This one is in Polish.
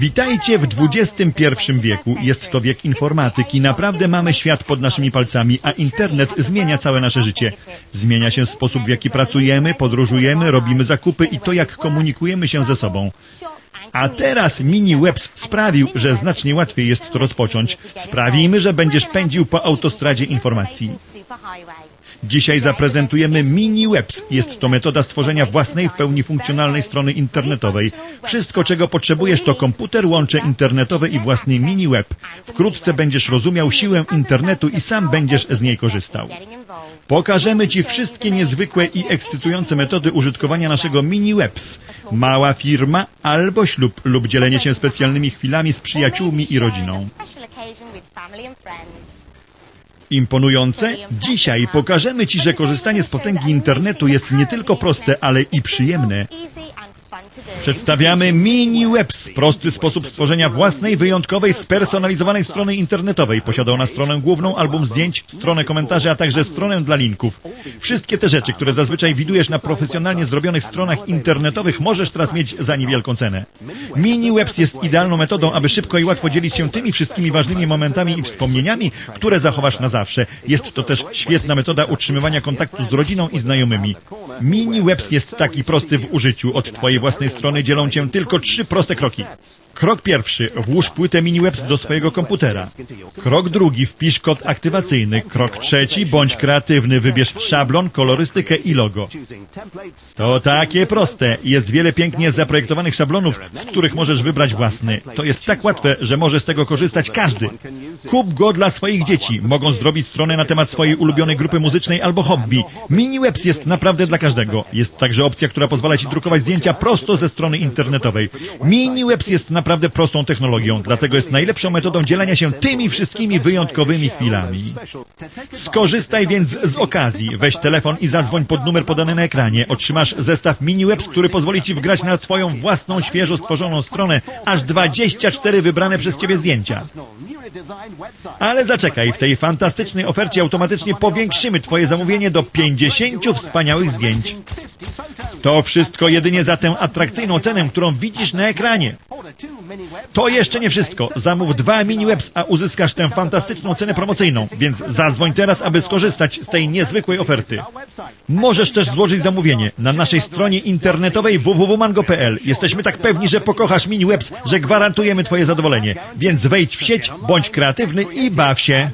Witajcie w XXI wieku. Jest to wiek informatyki. Naprawdę mamy świat pod naszymi palcami, a internet zmienia całe nasze życie. Zmienia się sposób, w jaki pracujemy, podróżujemy, robimy zakupy i to, jak komunikujemy się ze sobą. A teraz mini webs sprawił, że znacznie łatwiej jest to rozpocząć. Sprawimy, że będziesz pędził po autostradzie informacji. Dzisiaj zaprezentujemy Mini Webs. Jest to metoda stworzenia własnej, w pełni funkcjonalnej strony internetowej. Wszystko, czego potrzebujesz, to komputer, łącze internetowe i własny mini web. Wkrótce będziesz rozumiał siłę internetu i sam będziesz z niej korzystał. Pokażemy Ci wszystkie niezwykłe i ekscytujące metody użytkowania naszego mini webs. Mała firma albo ślub lub dzielenie się specjalnymi chwilami z przyjaciółmi i rodziną. Imponujące? Dzisiaj pokażemy Ci, że korzystanie z potęgi internetu jest nie tylko proste, ale i przyjemne. Przedstawiamy Mini Webs, prosty sposób stworzenia własnej, wyjątkowej, spersonalizowanej strony internetowej. Posiada ona stronę główną, album zdjęć, stronę komentarzy, a także stronę dla linków. Wszystkie te rzeczy, które zazwyczaj widujesz na profesjonalnie zrobionych stronach internetowych, możesz teraz mieć za niewielką cenę. Mini Webs jest idealną metodą, aby szybko i łatwo dzielić się tymi wszystkimi ważnymi momentami i wspomnieniami, które zachowasz na zawsze. Jest to też świetna metoda utrzymywania kontaktu z rodziną i znajomymi. Mini Webs jest taki prosty w użyciu. Od Twojej własnej strony dzielą Cię tylko trzy proste kroki. Krok pierwszy. Włóż płytę MiniWebs do swojego komputera. Krok drugi. Wpisz kod aktywacyjny. Krok trzeci. Bądź kreatywny. Wybierz szablon, kolorystykę i logo. To takie proste. Jest wiele pięknie zaprojektowanych szablonów, z których możesz wybrać własny. To jest tak łatwe, że może z tego korzystać każdy. Kup go dla swoich dzieci. Mogą zrobić stronę na temat swojej ulubionej grupy muzycznej albo hobby. MiniWebs jest naprawdę dla każdego. Jest także opcja, która pozwala Ci drukować zdjęcia prosto ze strony internetowej. MiniWebs jest naprawdę prostą technologią, dlatego jest najlepszą metodą dzielenia się tymi wszystkimi wyjątkowymi chwilami. Skorzystaj więc z okazji. Weź telefon i zadzwoń pod numer podany na ekranie. Otrzymasz zestaw MiniWebs, który pozwoli Ci wgrać na Twoją własną, świeżo stworzoną stronę aż 24 wybrane przez Ciebie zdjęcia. Ale zaczekaj, w tej fantastycznej ofercie automatycznie powiększymy Twoje zamówienie do 50 wspaniałych zdjęć. To wszystko jedynie za tę atrakcyjną cenę, którą widzisz na ekranie. To jeszcze nie wszystko. Zamów dwa mini webs, a uzyskasz tę fantastyczną cenę promocyjną, więc zadzwoń teraz, aby skorzystać z tej niezwykłej oferty. Możesz też złożyć zamówienie na naszej stronie internetowej www.mango.pl. Jesteśmy tak pewni, że pokochasz mini webs, że gwarantujemy Twoje zadowolenie. Więc wejdź w sieć, bądź kreatywny i baw się.